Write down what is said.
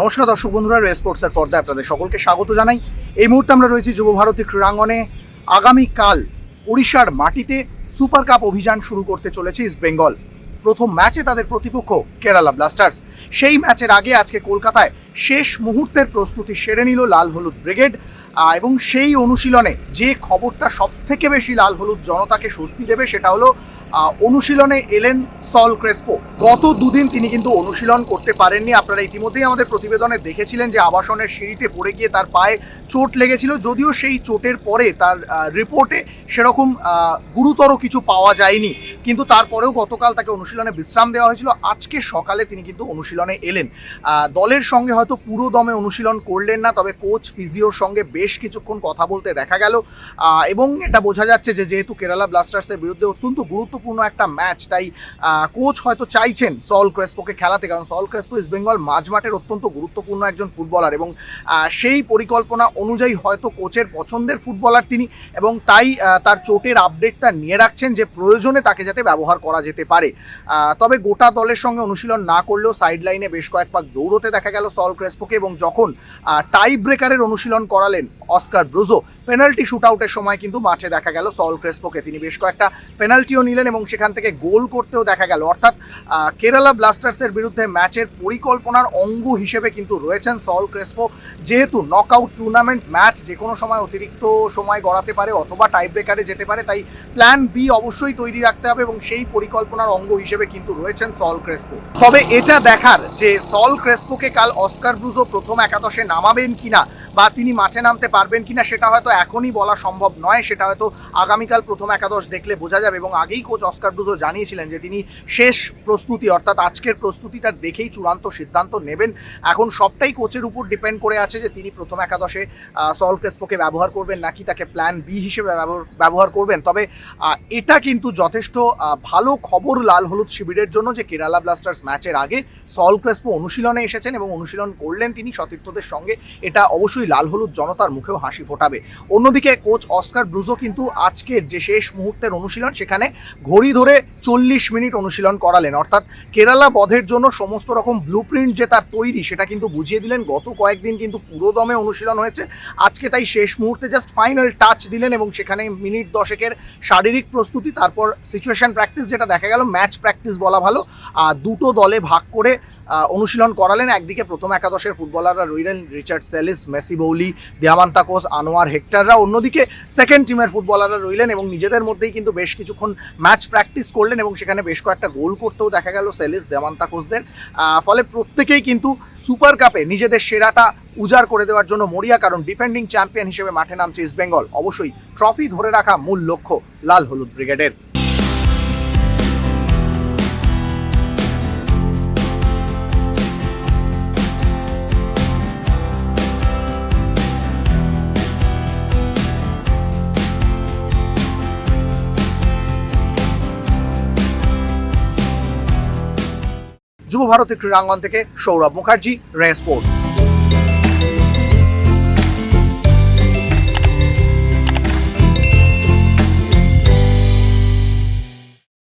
নমস্কার দর্শক বন্ধুরা রে স্পোর্টসের পর্দায় আপনাদের সকলকে স্বাগত জানাই। এই মুহূর্তে আমরা রয়েছি যুব ভারতী ক্রীড়াঙ্গনে। আগামীকাল উড়িষ্যার মাটিতে সুপার কাপ অভিযান শুরু করতে চলেছে ইস্ট বেঙ্গল। প্রথম ম্যাচে তাদের প্রতিপক্ষ কেরালা ব্লাস্টার্স। সেই ম্যাচের আগে আজকে কলকাতায় শেষ মুহূর্তের প্রস্তুতি সেরে নিল লাল হলুদ ব্রিগেড এবং সেই অনুশীলনে যে খবরটা সব থেকে বেশি লাল হলুদ জনতাকে স্বস্তি দেবে সেটা হলো অনুশীলনে এলেন সল ক্রেসপো। গত দুদিন তিনি কিন্তু অনুশীলন করতে পারেননি। আপনারা ইতিমধ্যেই আমাদের প্রতিবেদনে দেখেছিলেন যে আবাসনের সিঁড়িতে পড়ে গিয়ে তার পায়ে চোট লেগেছিল। যদিও সেই চোটের পরে তার রিপোর্টে সেরকম গুরুতর কিছু পাওয়া যায়নি। কিন্তু তারপরেও গতকাল তাকে অনুশীলনে বিশ্রাম দেওয়া হয়েছিল। আজকে সকালে তিনি কিন্তু অনুশীলনে এলেন। দলের সঙ্গে হয়তো পুরো দমে অনুশীলন করলেন না, তবে কোচ ফিজিওর সঙ্গে বেশ কিছুক্ষণ কথা বলতে দেখা গেল। এবং এটা বোঝা যাচ্ছে যে যেহেতু কেরালা ব্লাস্টার্সের বিরুদ্ধে অত্যন্ত গুরুত্বপূর্ণ একটা ম্যাচ তাই কোচ হয়তো চাইছেন সল ক্রেসপোকে খেলাতে, কারণ সল ক্রেসপো ইস্ট বেঙ্গল মাঝমাঠের অত্যন্ত গুরুত্বপূর্ণ একজন ফুটবলার এবং সেই পরিকল্পনা অনুযায়ী হয়তো কোচের পছন্দের ফুটবলার তিনি এবং তাই তার চোটের আপডেটটা নিয়ে রাখছেন যে প্রয়োজনে তাকে যাতে ব্যবহার করা যেতে পারে। তবে গোটা দলের সঙ্গে অনুশীলন না করলেও সাইড লাইনে বেশ কয়েক পাক দৌড়তে দেখা গেল সল ক্রেসপোকে এবং যখন টাই ব্রেকারের অনুশীলন করালেন অস্কার ব্রুজো পেনাল্টি শুট আউটের সময় কিন্তু মাঠে দেখা গেল সল ক্রেসপোকে। তিনি বেশ কয়েকটা পেনাল্টিও নিলেন এবং সেখান থেকে গোল করতেও দেখা গেল। অর্থাৎ কেরালা ব্লাস্টার্সের বিরুদ্ধে ম্যাচের পরিকল্পনার অঙ্গ হিসেবে কিন্তু রয়েছেন সল ক্রেসপো। যেহেতু নকআউট টুর্নামেন্ট ম্যাচ যে কোনো সময় অতিরিক্ত সময় গড়াতে পারে অথবা টাই ব্রেকারে যেতে পারে, তাই প্ল্যান বি অবশ্যই তৈরি রাখতে হবে এবং সেই পরিকল্পনার অঙ্গ হিসেবে কিন্তু রয়েছেন সল ক্রেসপো। তবে এটা দেখার যে সল ক্রেসপোকে কাল অস্কার ব্রুজো প্রথম একাদশে নামাবেন কিনা বা তিনি মাঠে নামতে পারবেন কিনা সেটা হয়তো এখনই বলা সম্ভব নয়, সেটা হয়তো আগামীকাল প্রথম একাদশ দেখলে বোঝা যাবে এবং আগেই কোচ অস্কার ব্রুজো জানিয়েছিলেন যে তিনি শেষ প্রস্তুতি অর্থাৎ আজকের প্রস্তুতিটা দেখেই চূড়ান্ত সিদ্ধান্ত নেবেন। এখন সবটাই কোচের উপর ডিপেন্ড করে আছে যে তিনি প্রথম একাদশে সল ক্রেসপোকে ব্যবহার করবেন নাকি তাকে প্ল্যান বি হিসেবে ব্যবহার করবেন। তবে এটা কিন্তু যথেষ্ট ভালো খবর লাল হলুদ শিবিরের জন্য যে কেরালা ব্লাস্টার্স ম্যাচের আগে সল ক্রেসপো অনুশীলনে এসেছেন এবং অনুশীলন করলেন তিনি সতীর্থদের সঙ্গে। এটা অবশ্যই লাল হলুদ জনতার মুখেও হাসি ফোটাবে। অন্যদিকে কোচ অস্কার ব্রুজো কিন্তু আজকের যে শেষ মুহূর্তের অনুশীলন সেখানে ঘড়ি ধরে চল্লিশ মিনিট অনুশীলন করালেন। অর্থাৎ কেরালা বধের জন্য সমস্ত রকম ব্লু প্রিন্ট যে তার তৈরি সেটা কিন্তু বুঝিয়ে দিলেন। গত কয়েকদিন কিন্তু পুরো দমে অনুশীলন হয়েছে। আজকে তাই শেষ মুহূর্তে জাস্ট ফাইনাল টাচ দিলেন এবং সেখানে মিনিট দশেকের শারীরিক প্রস্তুতি তারপর সিচুয়েশন প্র্যাকটিস যেটা দেখা গেল ম্যাচ প্র্যাকটিস বলা ভালো। আহ, দুটো দলে ভাগ করে অনুশীলন করালেন একদিকে প্রথম একাদশের ফুটবলাররা রইলেন Richard Celis, Messi Bouli Diamantakos Anwar হেক্টাররা। অন্যদিকে সেকেন্ড টিমের ফুটবলাররা রইলেন এবং নিজেদের মধ্যেই কিন্তু বেশ কিছুক্ষণ ম্যাচ প্র্যাকটিস করলেন এবং সেখানে বেশ কয়েকটা গোল করতেও দেখা গেল সেলিস দেমান্তাকোসদের ফলে প্রত্যেকেই কিন্তু সুপার কাপে নিজেদের সেরাটা উজাড় করে দেওয়ার জন্য মরিয়া, কারণ ডিফেন্ডিং চ্যাম্পিয়ন হিসেবে মাঠে নামছে ইস্ট বেঙ্গল অবশ্যই ট্রফি ধরে রাখা মূল লক্ষ্য লাল হলুদ ব্রিগেডের। যুব ভারতের ক্রীড়াঙ্গন থেকে সৌরভ মুখার্জি রে স্পোর্টস।